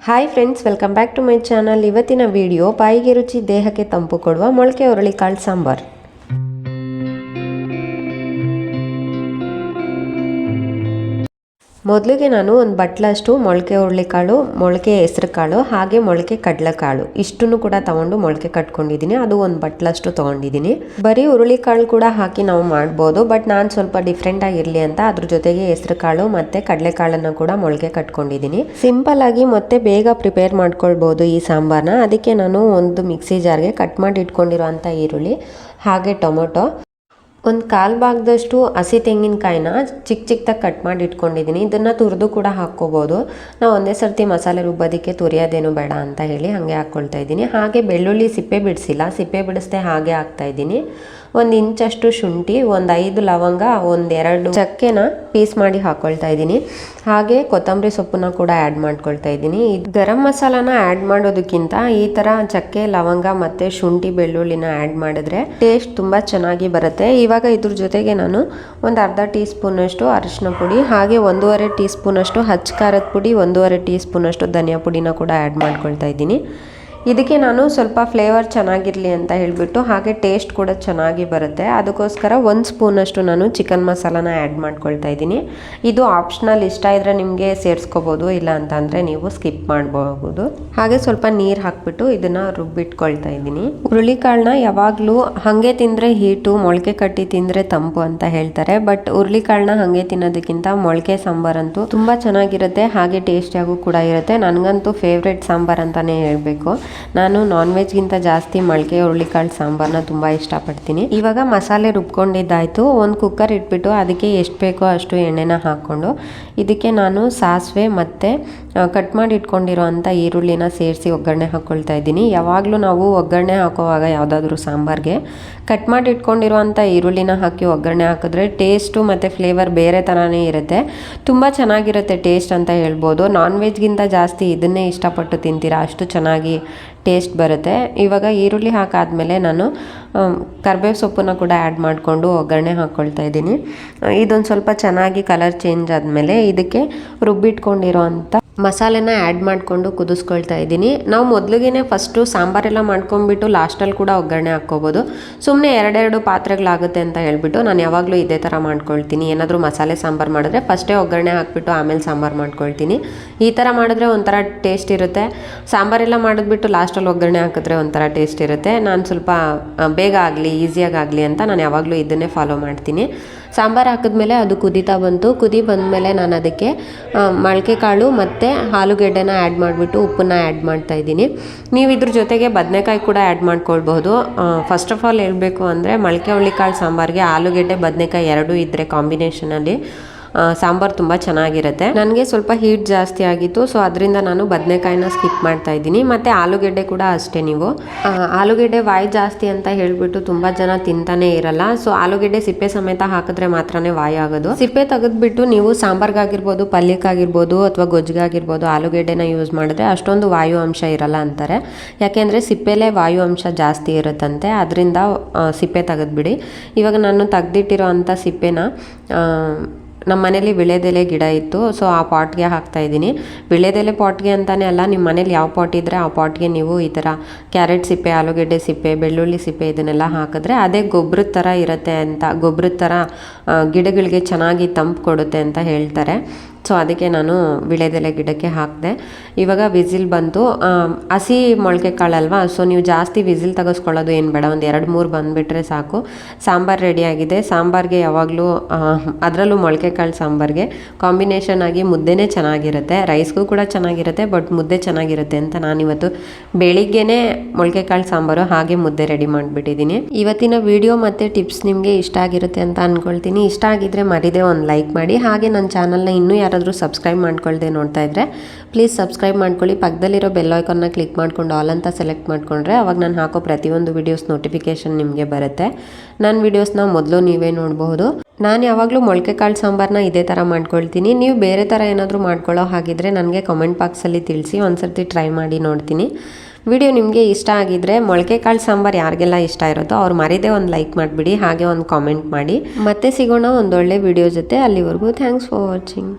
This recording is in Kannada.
Hi friends welcome back to my channel ಇವತ್ತಿನ ವಿಡಿಯೋ ಬಾಯಿಗೆ ರುಚಿ, ದೇಹಕ್ಕೆ ತಂಪು ಕೊಡುವ ಮೊಳಕೆ, ಹುರುಳಿಕಾಳು ಸಾಂಬಾರ್. ಮೊದಲಿಗೆ ನಾನು ಒಂದು ಬಟ್ಲಷ್ಟು ಮೊಳಕೆ ಹುರುಳಿಕಾಳು, ಮೊಳಕೆ ಹೆಸರು ಕಾಳು ಹಾಗೆ ಮೊಳಕೆ ಕಡಲೆಕಾಳು. ಇಷ್ಟನ್ನು ಕೂಡ ತಗೊಂಡು ಮೊಳಕೆ ಕಟ್ಕೊಂಡಿದ್ದೀನಿ. ಅದು ಒಂದು ಬಟ್ಲಷ್ಟು ತೊಗೊಂಡಿದ್ದೀನಿ. ಬರೀ ಹುರುಳಿಕಾಳು ಕೂಡ ಹಾಕಿ ನಾವು ಮಾಡ್ಬೋದು, ಬಟ್ ನಾನು ಸ್ವಲ್ಪ ಡಿಫ್ರೆಂಟ್ ಆಗಿರಲಿ ಅಂತ ಅದ್ರ ಜೊತೆಗೆ ಹೆಸರು ಕಾಳು ಮತ್ತೆ ಕಡಲೆಕಾಳನ್ನು ಕೂಡ ಮೊಳಕೆ ಕಟ್ಕೊಂಡಿದ್ದೀನಿ. ಸಿಂಪಲ್ ಆಗಿ ಮತ್ತೆ ಬೇಗ ಪ್ರಿಪೇರ್ ಮಾಡ್ಕೊಳ್ಬೋದು ಈ ಸಾಂಬಾರನ್ನ ಅದಕ್ಕೆ ನಾನು ಒಂದು ಮಿಕ್ಸಿ ಜಾರ್ಗೆ ಕಟ್ ಮಾಡಿ ಇಟ್ಕೊಂಡಿರೋಂಥ ಈರುಳ್ಳಿ, ಹಾಗೆ ಟೊಮೊಟೊ. ಒಂದು ಕಾಲು ಭಾಗದಷ್ಟು ಹಸಿ ತೆಂಗಿನಕಾಯಿನ ಚಿಕ್ಕ ಚಿಕ್ಕದಾಗಿ ಕಟ್ ಮಾಡಿ ಇಟ್ಕೊಂಡಿದ್ದೀನಿ ಇದನ್ನು ತುರಿದು ಕೂಡ ಹಾಕ್ಕೋಬೋದು. ನಾವು ಒಂದೇ ಸರ್ತಿ ಮಸಾಲೆ ರುಬ್ಬೋದಕ್ಕೆ ತುರಿಯೋದೇನು ಬೇಡ ಅಂತ ಹೇಳಿ ಹಾಗೆ ಹಾಕ್ಕೊಳ್ತಾ ಇದ್ದೀನಿ. ಹಾಗೆ ಬೆಳ್ಳುಳ್ಳಿ ಸಿಪ್ಪೆ ಬಿಡಿಸಿಲ್ಲ. ಸಿಪ್ಪೆ ಬಿಡಿಸ್ದೆ ಹಾಗೆ ಹಾಕ್ತಾ ಇದ್ದೀನಿ. ಒಂದು ಇಂಚಷ್ಟು ಶುಂಠಿ, ಒಂದು ಐದು ಲವಂಗ ಒಂದೆರಡು ಚಕ್ಕೆನ ಪೀಸ್ ಮಾಡಿ ಹಾಕ್ಕೊಳ್ತಾ ಇದ್ದೀನಿ. ಹಾಗೆ ಕೊತ್ತಂಬರಿ ಸೊಪ್ಪನ್ನ ಕೂಡ ಆ್ಯಡ್ ಮಾಡ್ಕೊಳ್ತಾ ಇದ್ದೀನಿ. ಇದು ಗರಂ ಮಸಾಲಾನ ಆ್ಯಡ್ ಮಾಡೋದಕ್ಕಿಂತ ಈ ಥರ ಚಕ್ಕೆ, ಲವಂಗ ಮತ್ತು ಶುಂಠಿ ಬೆಳ್ಳುಳ್ಳಿನ ಆ್ಯಡ್ ಮಾಡಿದ್ರೆ ಟೇಸ್ಟ್ ತುಂಬ ಚೆನ್ನಾಗಿ ಬರುತ್ತೆ. ಇವಾಗ ಇದ್ರ ಜೊತೆಗೆ ನಾನು ಒಂದು ಅರ್ಧ ಟೀ ಸ್ಪೂನಷ್ಟು ಅರಿಶಿನ ಪುಡಿ, ಹಾಗೆ ಒಂದೂವರೆ ಟೀ ಸ್ಪೂನಷ್ಟು ಹಚ್ಚ ಖಾರದ ಪುಡಿ, ಒಂದೂವರೆ ಟೀ ಸ್ಪೂನಷ್ಟು ಧನಿಯಾ ಪುಡಿನ ಕೂಡ ಆ್ಯಡ್ ಮಾಡ್ಕೊಳ್ತಾ ಇದ್ದೀನಿ. ಇದಕ್ಕೆ ನಾನು ಸ್ವಲ್ಪ ಫ್ಲೇವರ್ ಚೆನ್ನಾಗಿರಲಿ ಅಂತ ಹೇಳಿಬಿಟ್ಟು ಹಾಗೆ ಟೇಸ್ಟ್ ಕೂಡ ಚೆನ್ನಾಗಿ ಬರುತ್ತೆ. ಅದಕ್ಕೋಸ್ಕರ ಒಂದು ಸ್ಪೂನಷ್ಟು ನಾನು ಚಿಕನ್ ಮಸಾಲಾನ ಆ್ಯಡ್ ಮಾಡ್ಕೊಳ್ತಾ ಇದ್ದೀನಿ. ಇದು ಆಪ್ಷನಲ್ ಇಷ್ಟ ಇದ್ದರೆ ನಿಮಗೆ ಸೇರಿಸ್ಕೋಬೋದು, ಇಲ್ಲ ಅಂತಂದರೆ ನೀವು ಸ್ಕಿಪ್ ಮಾಡಬಹುದು ಹಾಗೆ ಸ್ವಲ್ಪ ನೀರು ಹಾಕ್ಬಿಟ್ಟು ಇದನ್ನು ರುಬ್ಬಿಟ್ಕೊಳ್ತಾ ಇದ್ದೀನಿ. ಹುರುಳಿಕಾಳನ್ನ ಯಾವಾಗಲೂ ಹಾಗೆ ತಿಂದರೆ ಹೀಟು, ಮೊಳಕೆ ಕಟ್ಟಿ ತಿಂದರೆ ತಂಪು ಅಂತ ಹೇಳ್ತಾರೆ. ಬಟ್ ಹುರುಳಿಕಾಳನ್ನ ಹಾಗೆ ತಿನ್ನೋದಕ್ಕಿಂತ ಮೊಳಕೆ ಸಾಂಬಾರಂತೂ ತುಂಬ ಚೆನ್ನಾಗಿರುತ್ತೆ, ಹಾಗೆ ಟೇಸ್ಟಿಯಾಗೂ ಕೂಡ ಇರುತ್ತೆ. ನನಗಂತೂ ಫೇವ್ರೆಟ್ ಸಾಂಬಾರ್ ಅಂತಲೇ ಹೇಳಬೇಕು. ನಾನು ನಾನ್ ವೆಜ್ಗಿಂತ ಜಾಸ್ತಿ ಮೊಳಕೆ, ಹುರುಳಿಕಾಳು ಸಾಂಬಾರನ್ನ ತುಂಬ ಇಷ್ಟಪಡ್ತೀನಿ. ಇವಾಗ ಮಸಾಲೆ ರುಬ್ಕೊಂಡಿದ್ದಾಯಿತು. ಒಂದು ಕುಕ್ಕರ್ ಇಟ್ಬಿಟ್ಟು ಅದಕ್ಕೆ ಎಷ್ಟು ಬೇಕೋ ಅಷ್ಟು ಎಣ್ಣೆನ ಹಾಕ್ಕೊಂಡು, ಇದಕ್ಕೆ ನಾನು ಸಾಸಿವೆ ಮತ್ತು ಕಟ್ ಮಾಡಿ ಇಟ್ಕೊಂಡಿರೋ ಅಂಥ ಈರುಳ್ಳಿನ ಸೇರಿಸಿ ಒಗ್ಗರಣೆ ಹಾಕ್ಕೊಳ್ತಾ ಇದ್ದೀನಿ. ಯಾವಾಗಲೂ ನಾವು ಒಗ್ಗರಣೆ ಹಾಕೋವಾಗ ಯಾವುದಾದ್ರೂ ಸಾಂಬಾರಿಗೆ ಕಟ್ ಮಾಡಿ ಇಟ್ಕೊಂಡಿರುವಂಥ ಈರುಳ್ಳಿನ ಹಾಕಿ ಒಗ್ಗರಣೆ ಹಾಕಿದ್ರೆ ಟೇಸ್ಟು ಮತ್ತು ಫ್ಲೇವರ್ ಬೇರೆ ಥರನೇ ಇರುತ್ತೆ. ತುಂಬ ಚೆನ್ನಾಗಿರುತ್ತೆ ಟೇಸ್ಟ್ ಅಂತ ಹೇಳ್ಬೋದು. ನಾನ್ ವೆಜ್ಗಿಂತ ಜಾಸ್ತಿ ಇದನ್ನೇ ಇಷ್ಟಪಟ್ಟು ತಿಂತೀರಾ? ಅಷ್ಟು ಚೆನ್ನಾಗಿ ಟೇಸ್ಟ್ ಬರುತ್ತೆ. ಇವಾಗ ಈರುಳ್ಳಿ ಹಾಕಾದಮೇಲೆ ನಾನು ಕರ್ಬೇವು ಸೊಪ್ಪನ್ನು ಕೂಡ ಆ್ಯಡ್ ಮಾಡಿಕೊಂಡು ಒಗ್ಗರಣೆ ಹಾಕ್ಕೊಳ್ತಾ ಇದ್ದೀನಿ. ಇದೊಂದು ಸ್ವಲ್ಪ ಚೆನ್ನಾಗಿ ಕಲರ್ ಚೇಂಜ್ ಆದಮೇಲೆ ಇದಕ್ಕೆ ರುಬ್ಬಿಟ್ಕೊಂಡಿರೋ ಅಂಥ ಮಸಾಲೆನ ಆ್ಯಡ್ ಮಾಡಿಕೊಂಡು ಕುದಿಸ್ಕೊಳ್ತಾ ಇದ್ದೀನಿ. ನಾವು ಮೊದಲಿಗೆ ಫಸ್ಟು ಸಾಂಬಾರೆಲ್ಲ ಮಾಡ್ಕೊಂಡ್ಬಿಟ್ಟು ಲಾಸ್ಟಲ್ಲಿ ಕೂಡ ಒಗ್ಗರಣೆ ಹಾಕ್ಕೋಬೋದು. ಸುಮ್ಮನೆ ಎರಡೆರಡು ಪಾತ್ರೆಗಳಾಗುತ್ತೆ ಅಂತ ಹೇಳ್ಬಿಟ್ಟು ನಾನು ಯಾವಾಗಲೂ ಇದೇ ಥರ ಮಾಡ್ಕೊಳ್ತೀನಿ. ಏನಾದರೂ ಮಸಾಲೆ ಸಾಂಬಾರು ಮಾಡಿದ್ರೆ ಫಸ್ಟೇ ಒಗ್ಗರಣೆ ಹಾಕ್ಬಿಟ್ಟು ಆಮೇಲೆ ಸಾಂಬಾರು ಮಾಡ್ಕೊಳ್ತೀನಿ. ಈ ಥರ ಮಾಡಿದ್ರೆ ಒಂಥರ ಟೇಸ್ಟ್ ಇರುತ್ತೆ. ಸಾಂಬಾರೆಲ್ಲ ಮಾಡಿದ್ಬಿಟ್ಟು ಲಾಸ್ಟಲ್ಲಿ ಒಗ್ಗರಣೆ ಹಾಕಿದ್ರೆ ಒಂಥರ ಟೇಸ್ಟ್ ಇರುತ್ತೆ. ನಾನು ಸ್ವಲ್ಪ ಬೇಗ ಆಗಲಿ ಈಸಿಯಾಗಾಗಲಿ ಅಂತ ನಾನು ಯಾವಾಗಲೂ ಇದನ್ನೇ ಫಾಲೋ ಮಾಡ್ತೀನಿ. ಸಾಂಬಾರು ಹಾಕಿದ್ಮೇಲೆ ಅದು ಕುದೀತಾ ಬಂತು. ಕುದಿ ಬಂದಮೇಲೆ ನಾನು ಅದಕ್ಕೆ ಮೊಳಕೆ ಕಾಳು ಮತ್ತು ಆಲೂಗೆಡ್ಡೆನ ಆ್ಯಡ್ ಮಾಡಿಬಿಟ್ಟು ಉಪ್ಪನ್ನ ಆ್ಯಡ್ ಮಾಡ್ತಾ ಇದ್ದೀನಿ. ನೀವು ಇದ್ರ ಜೊತೆಗೆ ಬದನೆಕಾಯಿ ಕೂಡ ಆ್ಯಡ್ ಮಾಡ್ಕೊಳ್ಬಹುದು. ಫಸ್ಟ್ ಆಫ್ ಆಲ್ ಹೇಳಬೇಕು ಅಂದರೆ ಮೊಳಕೆ ಹುಳ್ಳಿಕಾಳು ಸಾಂಬಾರಿಗೆ ಆಲೂಗೆಡ್ಡೆ, ಬದನೆಕಾಯಿ ಎರಡೂ ಇದ್ದರೆ ಕಾಂಬಿನೇಷನಲ್ಲಿ ಸಾಂಬಾರು ತುಂಬ ಚೆನ್ನಾಗಿರುತ್ತೆ. ನನಗೆ ಸ್ವಲ್ಪ ಹೀಟ್ ಜಾಸ್ತಿ ಆಗಿತ್ತು ಸೊ ಅದರಿಂದ ನಾನು ಬದನೆಕಾಯಿನ ಸ್ಕಿಪ್ ಮಾಡ್ತಾ ಇದ್ದೀನಿ. ಮತ್ತು ಆಲೂಗೆಡ್ಡೆ ಕೂಡ ಅಷ್ಟೇ ನೀವು. ಆಲೂಗೆಡ್ಡೆ ವಾಯು ಜಾಸ್ತಿ ಅಂತ ಹೇಳಿಬಿಟ್ಟು ತುಂಬ ಜನ ತಿಂತಾನೆ ಇರಲ್ಲ ಸೊ ಆಲೂಗೆಡ್ಡೆ ಸಿಪ್ಪೆ ಸಮೇತ ಹಾಕಿದ್ರೆ ಮಾತ್ರನೇ ವಾಯು ಆಗೋದು. ಸಿಪ್ಪೆ ತೆಗೆದ್ಬಿಟ್ಟು ನೀವು ಸಾಂಬಾರ್ಗಾಗಿರ್ಬೋದು ಪಲ್ಯಕ್ಕಾಗಿರ್ಬೋದು ಅಥವಾ ಗೊಜ್ಜಿಗಾಗಿರ್ಬೋದು ಆಲೂಗೆಡ್ಡೆನ ಯೂಸ್ ಮಾಡಿದ್ರೆ ಅಷ್ಟೊಂದು ವಾಯು ಅಂಶ ಇರಲ್ಲ ಅಂತಾರೆ. ಯಾಕೆಂದರೆ ಸಿಪ್ಪೆಲೇ ವಾಯು ಅಂಶ ಜಾಸ್ತಿ ಇರುತ್ತಂತೆ, ಅದರಿಂದ ಸಿಪ್ಪೆ ತೆಗೆದ್ಬಿಡಿ. ಇವಾಗ ನಾನು ತೆಗೆದಿಟ್ಟಿರೋ ಅಂಥ ಸಿಪ್ಪೆನ ನಮ್ಮ ಮನೇಲಿ ವಿಳೆದೆಲೆ ಗಿಡ ಇತ್ತು ಸೊ ಆ ಪಾಟ್ಗೆ ಹಾಕ್ತಾ ಇದ್ದೀನಿ. ವಿಳೆದೆಲೆ ಪಾಟ್ಗೆ ಅಂತಲೇ ಅಲ್ಲ ನಿಮ್ಮ ಮನೇಲಿ ಯಾವ ಪಾಟ್ ಇದ್ದರೆ ಆ ಪಾಟ್ಗೆ ನೀವು ಈ ಥರ ಕ್ಯಾರೆಟ್ ಸಿಪ್ಪೆ, ಆಲೂಗೆಡ್ಡೆ ಸಿಪ್ಪೆ, ಬೆಳ್ಳುಳ್ಳಿ ಸಿಪ್ಪೆ ಇದನ್ನೆಲ್ಲ ಹಾಕಿದ್ರೆ ಅದೇ ಗೊಬ್ಬರದ ಥರ ಇರುತ್ತೆ ಅಂತ ಗೊಬ್ಬರದ ಥರ ಗಿಡಗಳಿಗೆ ಚೆನ್ನಾಗಿ ತಂಪು ಕೊಡುತ್ತೆ ಅಂತ ಹೇಳ್ತಾರೆ. ಸೊ ಅದಕ್ಕೆ ನಾನು ವಿಳೆದೆಲೆ ಗಿಡಕ್ಕೆ ಹಾಕಿದೆ. ಇವಾಗ ವಿಸಿಲ್ ಬಂತು. ಹಸಿ ಮೊಳಕೆ ಕಾಳಲ್ವಾ? ಸೊ ನೀವು ಜಾಸ್ತಿ ವಿಸಿಲ್ ತೆಗೆಸ್ಕೊಳ್ಳೋದು ಏನು ಬೇಡ. ಒಂದು ಎರಡು ಮೂರು ಬಂದುಬಿಟ್ರೆ ಸಾಕು. ಸಾಂಬಾರು ರೆಡಿಯಾಗಿದೆ ಸಾಂಬಾರಿಗೆ ಯಾವಾಗಲೂ ಅದರಲ್ಲೂ ಮೊಳಕೆ ಕಾಳು ಸಾಂಬಾರಿಗೆ ಕಾಂಬಿನೇಷನ್ ಆಗಿ ಮುದ್ದೆನೇ ಚೆನ್ನಾಗಿರುತ್ತೆ. ರೈಸ್ಗೂ ಕೂಡ ಚೆನ್ನಾಗಿರುತ್ತೆ, ಬಟ್ ಮುದ್ದೆ ಚೆನ್ನಾಗಿರುತ್ತೆ ಅಂತ ನಾನಿವತ್ತು ಬೆಳಿಗ್ಗೆನೇ ಮೊಳಕೆ ಕಾಳು ಸಾಂಬಾರು ಹಾಗೆ ಮುದ್ದೆ ರೆಡಿ ಮಾಡಿಬಿಟ್ಟಿದ್ದೀನಿ. ಇವತ್ತಿನ ವಿಡಿಯೋ ಮತ್ತು ಟಿಪ್ಸ್ ನಿಮಗೆ ಇಷ್ಟ ಆಗಿರುತ್ತೆ ಅಂತ ಅಂದ್ಕೊಳ್ತೀನಿ ಇಷ್ಟ ಆಗಿದ್ರೆ ಮರಿದೇ ಒಂದು ಲೈಕ್ ಮಾಡಿ. ಹಾಗೆ ನನ್ನ ಚಾನಲ್ನ ಇನ್ನೂ ಯಾರಾದರೂ ಸಬ್ಸ್ಕ್ರೈಬ್ ಮಾಡ್ಕೊಳ್ಳದೆ ನೋಡ್ತಾ ಇದ್ದರೆ ಪ್ಲೀಸ್ ಸಬ್ಸ್ಕ್ರೈಬ್ ಮಾಡ್ಕೊಳ್ಳಿ. ಪಕ್ಕದಲ್ಲಿರೋ ಬೆಲ್ ಐಕಾನ್ನ ಕ್ಲಿಕ್ ಮಾಡ್ಕೊಂಡು ಆಲ್ ಅಂತ ಸೆಲೆಕ್ಟ್ ಮಾಡಿಕೊಂಡ್ರೆ ಅವಾಗ ನಾನು ಹಾಕೋ ಪ್ರತಿಯೊಂದು ವೀಡಿಯೋಸ್ ನೋಟಿಫಿಕೇಷನ್ ನಿಮಗೆ ಬರುತ್ತೆ. ನನ್ನ ವೀಡಿಯೋಸ್ನ ಮೊದಲು ನೀವೇ ನೋಡಬಹುದು. ನಾನು ಯಾವಾಗಲೂ ಮೊಳಕೆ ಕಾಳು ಸಾಂಬಾರನ್ನ ಇದೇ ಥರ ಮಾಡ್ಕೊಳ್ತೀನಿ. ನೀವು ಬೇರೆ ಥರ ಏನಾದರೂ ಮಾಡ್ಕೊಳ್ಳೋ ಹಾಗಿದ್ರೆ ನನಗೆ ಕಮೆಂಟ್ ಬಾಕ್ಸಲ್ಲಿ ತಿಳಿಸಿ, ಒಂದ್ಸರ್ತಿ ಟ್ರೈ ಮಾಡಿ ನೋಡ್ತೀನಿ. ವಿಡಿಯೋ ನಿಮಗೆ ಇಷ್ಟ ಆಗಿದ್ರೆ ಮೊಳಕೆ ಕಾಳು ಸಾಂಬಾರು ಯಾರಿಗೆಲ್ಲ ಇಷ್ಟ ಇರುತ್ತೋ ಅವ್ರು ಮರೀದೇ ಒಂದು ಲೈಕ್ ಮಾಡಿಬಿಡಿ, ಹಾಗೆ ಒಂದು ಕಾಮೆಂಟ್ ಮಾಡಿ. ಮತ್ತೆ ಸಿಗೋಣ ಒಂದೊಳ್ಳೆ ವಿಡಿಯೋ ಜೊತೆ. ಅಲ್ಲಿವರೆಗೂ ಥ್ಯಾಂಕ್ಸ್ ಫಾರ್ ವಾಚಿಂಗ್